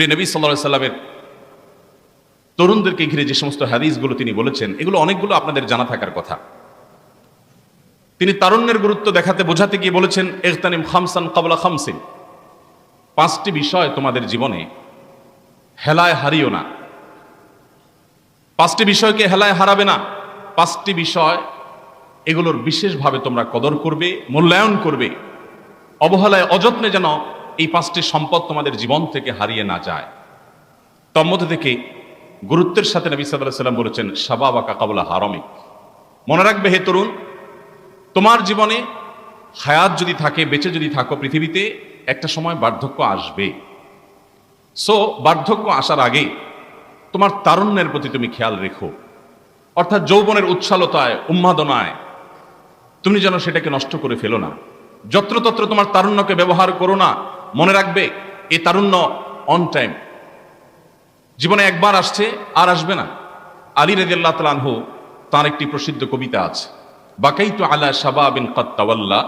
প্রিয় নবী সাল্লাহ সাল্লামের তরুণদেরকে ঘিরে যে সমস্ত হাদিসগুলো তিনি বলেছেন, এগুলো অনেকগুলো আপনাদের জানা থাকার কথা। তিনি তারুণ্যের গুরুত্ব দেখাতে বোঝাতে গিয়ে বলেছেন এখতানিম খামসান কাবলা খামসিন। পাঁচটি বিষয় তোমাদের জীবনে হেলায় হারিও না। পাঁচটি বিষয়কে হেলায় হারাবে না। পাঁচটি বিষয় এগুলোর বিশেষভাবে তোমরা কদর করবে, মূল্যায়ন করবে। অবহেলায় অযত্নে যেন এই পাঁচটি সম্পদ তোমাদের জীবন থেকে হারিয়ে না যায়। তন্মধ্যে থেকে গুরুত্বের সাথে নবী সাল্লাহ সাল্লাম বলেছেন সাবাবা কাকাবুলা হারমিক। মনে রাখবে হে তরুণ, তোমার জীবনে হায়াত যদি থাকে, বেঁচে যদি থাকো, পৃথিবীতে একটা সময় বার্ধক্য আসবে। সো বার্ধক্য আসার আগে তোমার তারুণ্যের প্রতি তুমি খেয়াল রেখো। অর্থাৎ যৌবনের উচ্ছালতায়, উন্মাদনায় তুমি যেন সেটাকে নষ্ট করে ফেলো না। যত্রতত্র তোমার তারুণ্যকে ব্যবহার করো না মনে রাখবে এই তারুণ্য অন টাইম জীবনে একবার আসছে, আর আসবে না। আলী রেদিল্লাহ তালানহু তার একটি প্রসিদ্ধ কবিতা আছে বাকাই তো আলা শাবাবিন কত্তাওয়াল্লা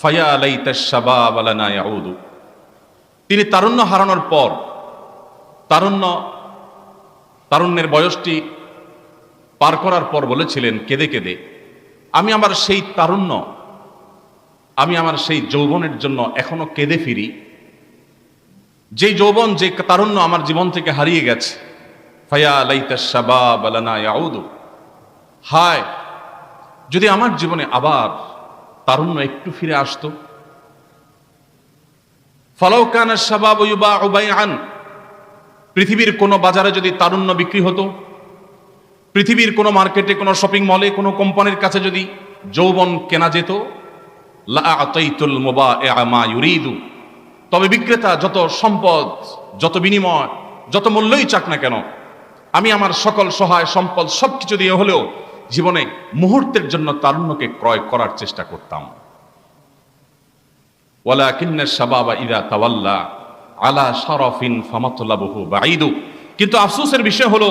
ফায়া আলাইতা শাবাব আলানা ইয়াউদু। তিনি তারুণ্য হারানোর পর, তারুণ্য, তারুণ্যের বয়সটি পার করার পর বলেছিলেন, কেঁদে কেঁদে। আমি আমার সেই তারুণ্য, আমি আমার সেই যৌবনের জন্য এখনও কেঁদে ফিরি যে যৌবন, যে তারুণ্য আমার জীবন থেকে হারিয়ে গেছে। শাবাব হায়, যদি আমার জীবনে আবার তারুণ্য একটু ফিরে আসতো। ফলাও কানা পৃথিবীর কোনো বাজারে যদি তারুণ্য বিক্রি হতো, পৃথিবীর কোনো মার্কেটে, কোনো শপিং মলে, কোনো কোম্পানির কাছে যদি যৌবন কেনা যেত লাআতাইতুল মুবাইআ ইউরিদু। তবে বিক্রেতা যত সম্পদ, যত বিনিময়, যত মূল্যই চাক না কেন, আমি আমার সকল সহায় সম্পদ সবকিছু দিয়ে হলেও জীবনে মুহূর্তের জন্য তারুণ্যকে ক্রয় করার চেষ্টা করতাম। ওয়ালা আলা ফামাতুল্লাবহু কিন্তু আফসোসের বিষয় হলো,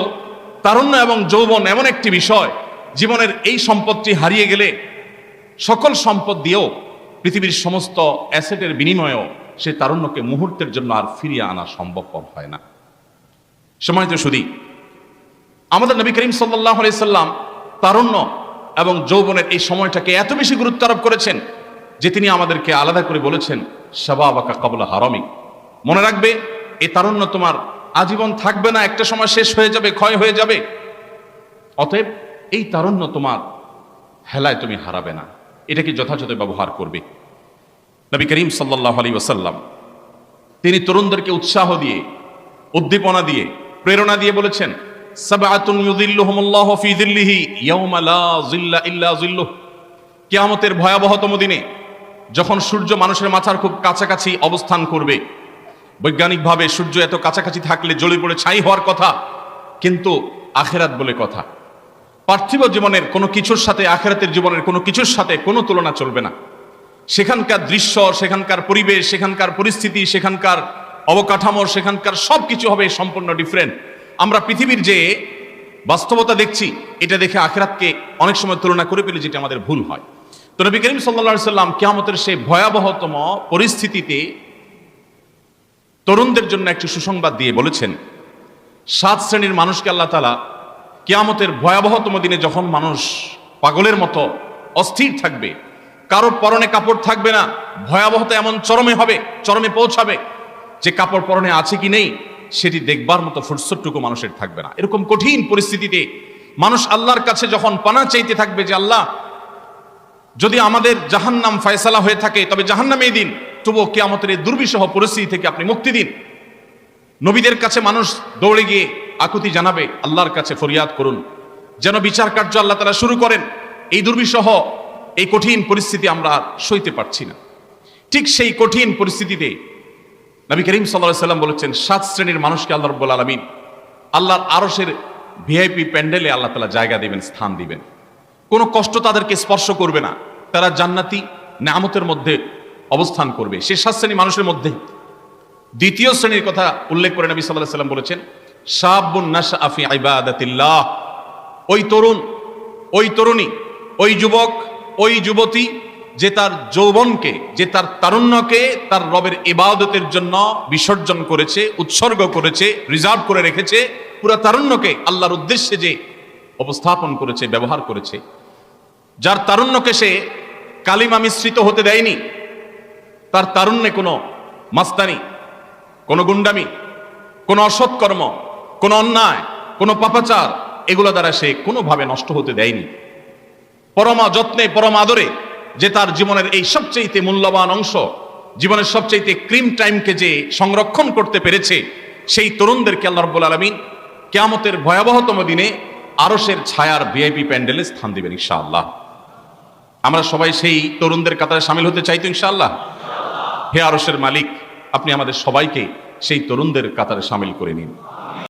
তারুণ্য এবং যৌবন এমন একটি বিষয়, জীবনের এই সম্পদটি হারিয়ে গেলে সকল সম্পদ দিয়েও পৃথিবীর সমস্ত অ্যাসেটের বিনিময়েও সে তারুণ্যকে মুহূর্তের জন্য আর ফিরিয়ে আনা সম্ভবপর হয় না। সময় তো শুধু আমাদের নবী করিম সাল্লাহ সাল্লাম তারুণ্য এবং যৌবনের এই সময়টাকে এত বেশি গুরুত্ব আরোপ করেছেন যে তিনি আমাদেরকে আলাদা করে বলেছেন, শাবাবাকা কাবলা হারমিক মনে রাখবে, এই তারুণ্য তোমার আজীবন থাকবে না, একটা সময় শেষ হয়ে যাবে, ক্ষয় হয়ে যাবে। অতএব এই তারুণ্য তোমার হেলায় তুমি হারাবে না। এটাকে যথাযথ ব্যবহার করবে? নবী করিম সাল্লাহ আলী ওসাল্লাম তিনি তরুণদেরকে উৎসাহ দিয়ে, উদ্দীপনা দিয়ে, প্রেরণা দিয়ে বলেছেন কিয়ামতের ভয়াবহতম দিনে, যখন সূর্য মানুষের মাথার খুব কাছাকাছি অবস্থান করবে, বৈজ্ঞানিকভাবে সূর্য এত কাছাকাছি থাকলে জ্বলে পড়ে ছাই হওয়ার কথা, কিন্তু আখেরাত বলে কথা। পার্থিব জীবনের কোনো কিছুর সাথে, আখেরাতের জীবনের কোনো কিছুর সাথে কোনো তুলনা চলবে না। সেখানকার দৃশ্য, সেখানকার পরিবেশ, সেখানকার পরিস্থিতি, সেখানকার অবকাঠামো, সেখানকার সব কিছু হবে সম্পূর্ণ ডিফারেন্ট আমরা পৃথিবীর যে বাস্তবতা দেখছি, এটা দেখে আখেরাতকে অনেক সময় তুলনা করে পেলে যেটা আমাদের ভুল হয়। তো নবী করিম সাল্লা সাল্লাম কেয়ামতের সেই ভয়াবহতম পরিস্থিতিতে তরুণদের জন্য একটি সুসংবাদ দিয়ে বলেছেন, সাত শ্রেণির মানুষকে আল্লাহ তালা কেয়ামতের ভয়াবহতম দিনে যখন মানুষ পাগলের মতো অস্থির থাকবে কারোর পরনে কাপড় থাকবে না। ভয়াবহতা এমন চরমে হবে, চরমে পৌঁছাবে। যে কাপড় পরনে আছে কি নেই, সেটি দেখবার মতো ফুটসটটুকু মানুষের থাকবে না। এরকম কঠিন পরিস্থিতিতে মানুষ আল্লাহর কাছে যখন পানা চাইতে থাকবে যে, আল্লাহ, যদি আমাদের জাহান্নাম ফয়সালা হয়ে থাকে, তবে জাহান্নামে দিন, তবুও কেয়ামতের এই দুর্বিষহ পরিস্থিতি থেকে আপনি মুক্তি দিন। নবীদের কাছে মানুষ দৌড়ে গিয়ে আকুতি জানাবে, আল্লাহর কাছে ফরিয়াদ করুন। যেন বিচার কার্য আল্লাহ তারা শুরু করেন। এই দুর্বিষহ এই কঠিন পরিস্থিতি আমরা সইতে পারছি না। ঠিক সেই কঠিন পরিস্থিতিতে নবী করিম সাল্লাহ সাল্লাম বলেছেন, সাত শ্রেণির মানুষকে আল্লাহ রব্বুল আলমিন আল্লাহর আরসের ভিআইপি প্যান্ডেলে আল্লাহ তালা জায়গা দিবেন, স্থান দিবেন। কোনো কষ্ট তাদেরকে স্পর্শ করবে না। তারা জান্নাতি নামতের মধ্যে অবস্থান করবে। সে সাত শ্রেণি মানুষের মধ্যে দ্বিতীয় শ্রেণির কথা উল্লেখ করে নবী সাল্লাহ সাল্লাম বলেছেন ওই তরুণ, ওই তরুণী, ওই যুবক ওই যুবতী যে তার যৌবনকে, যে তার তারুণ্যকে, তার রবের ইবাদতের জন্য বিসর্জন করেছে, উৎসর্গ করেছে, রিজার্ভ করে রেখেছে, পুরো তারুণ্যকে আল্লাহর উদ্দেশ্যে যে উপস্থাপন করেছে, ব্যবহার করেছে। যার তারুণ্যকে সে কালিমা মিশ্রিত হতে দেয়নি, তার তারুণ্যে কোনো মাস্তানি, কোনো গুন্ডামি, কোনো অসৎকর্ম, কোনো অন্যায়, কোনো পাপাচার, এগুলো দ্বারা সে কোনোভাবে নষ্ট হতে দেয়নি। পরমা যত্নে, পরম আদরে, যে তার জীবনের এই সবচেয়ে মূল্যবান অংশ, জীবনের সবচেয়ে ক্রিম টাইমকে যে সংরক্ষণ করতে পেরেছে, সেই তরুণদেরকে আল্লাহ রব্বুল আলমিন কেয়ামতের ভয়াবহতম দিনে আরসের ছায়ার ভিআইপি প্যান্ডেলে স্থান দিবেন, ইনশাআল্লাহ। আমরা সবাই সেই তরুণদের কাতারে সামিল হতে চাই তো, ইনশাআল্লাহ? হে আরসের মালিক, আপনি আমাদের সবাইকে সেই তরুণদের কাতারে সামিল করে নিন।